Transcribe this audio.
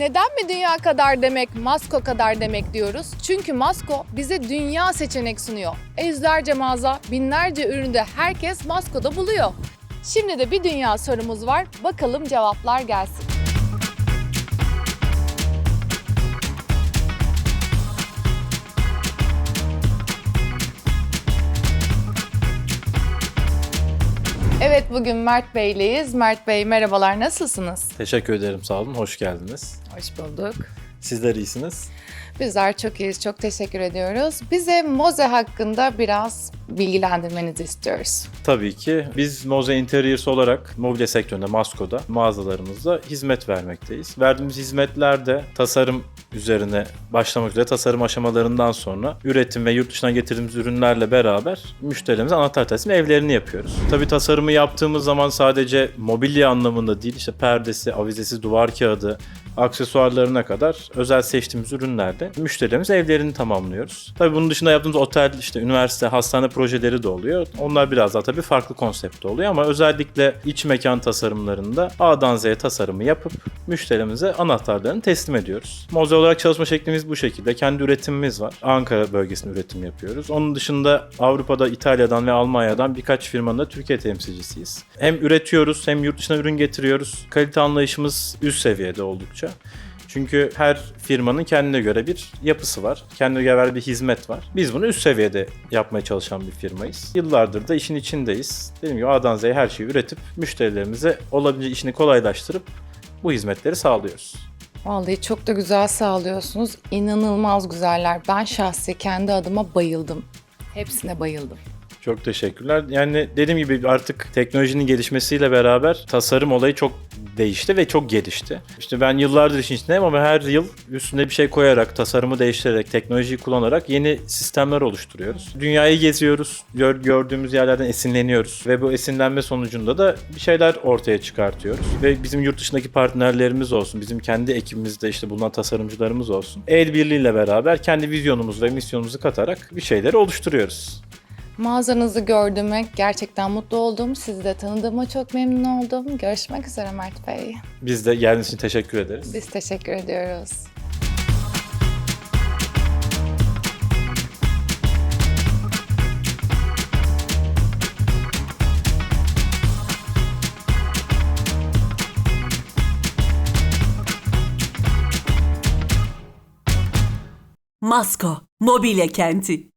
Neden mi dünya kadar demek, Masko kadar demek diyoruz? Çünkü Masko bize dünya seçenek sunuyor. Yüzlerce mağaza, binlerce üründe herkes Masko'da buluyor. Şimdi de bir dünya sorumuz var. Bakalım cevaplar gelsin. Evet bugün Mert Bey'leyiz. Mert Bey merhabalar nasılsınız? Teşekkür ederim sağ olun. Hoş geldiniz. Hoş bulduk. Sizler iyisiniz. Bizler çok iyiyiz. Çok teşekkür ediyoruz. Bize Moze hakkında biraz bilgilendirmenizi istiyoruz. Tabii ki biz Moze Interiors olarak mobilya sektöründe Masko'da mağazalarımızda hizmet vermekteyiz. Verdiğimiz hizmetlerde tasarım üzerine başlamak üzere tasarım aşamalarından sonra üretim ve yurt dışından getirdiğimiz ürünlerle beraber müşterilerimize anahtar teslim evlerini yapıyoruz. Tabii tasarımı yaptığımız zaman sadece mobilya anlamında değil işte perdesi, avizesi, duvar kağıdı, aksesuarlarına kadar özel seçtiğimiz ürünlerde müşterilerimiz evlerini tamamlıyoruz. Tabii bunun dışında yaptığımız otel, işte üniversite, hastane projeleri de oluyor. Onlar biraz daha tabii farklı konseptte oluyor ama özellikle iç mekan tasarımlarında A'dan Z'ye tasarımı yapıp müşterimize anahtarlarını teslim ediyoruz. Moze olarak çalışma şeklimiz bu şekilde. Kendi üretimimiz var. Ankara bölgesinde üretim yapıyoruz. Onun dışında Avrupa'da, İtalya'dan ve Almanya'dan birkaç firmanın da Türkiye temsilcisiyiz. Hem üretiyoruz hem yurt dışına ürün getiriyoruz. Kalite anlayışımız üst seviyede oldukça. Çünkü her firmanın kendine göre bir yapısı var. Kendine göre bir hizmet var. Biz bunu üst seviyede yapmaya çalışan bir firmayız. Yıllardır da işin içindeyiz. Dediğim gibi A'dan Z'ye her şeyi üretip müşterilerimize olabildiğince işini kolaylaştırıp bu hizmetleri sağlıyoruz. Vallahi çok da güzel sağlıyorsunuz. İnanılmaz güzeller. Ben şahsi kendi adıma bayıldım. Hepsine bayıldım. Çok teşekkürler. Yani dediğim gibi artık teknolojinin gelişmesiyle beraber tasarım olayı çok değişti ve çok gelişti. İşte ben yıllardır işin içindeyim ama her yıl üstüne bir şey koyarak, tasarımı değiştirerek, teknolojiyi kullanarak yeni sistemler oluşturuyoruz. Dünyayı geziyoruz, gör- gördüğümüz yerlerden esinleniyoruz ve bu esinlenme sonucunda da bir şeyler ortaya çıkartıyoruz. Ve bizim yurt dışındaki partnerlerimiz olsun, bizim kendi ekibimizde işte bulunan tasarımcılarımız olsun. El birliğiyle beraber kendi vizyonumuzu ve misyonumuzu katarak bir şeyleri oluşturuyoruz. Mağazanızı gördüğüme gerçekten mutlu oldum. Sizi de tanıdığıma çok memnun oldum. Görüşmek üzere Mert Bey. Biz de geldiğiniz için teşekkür ederiz. Biz teşekkür ediyoruz. Masko, mobilya kenti.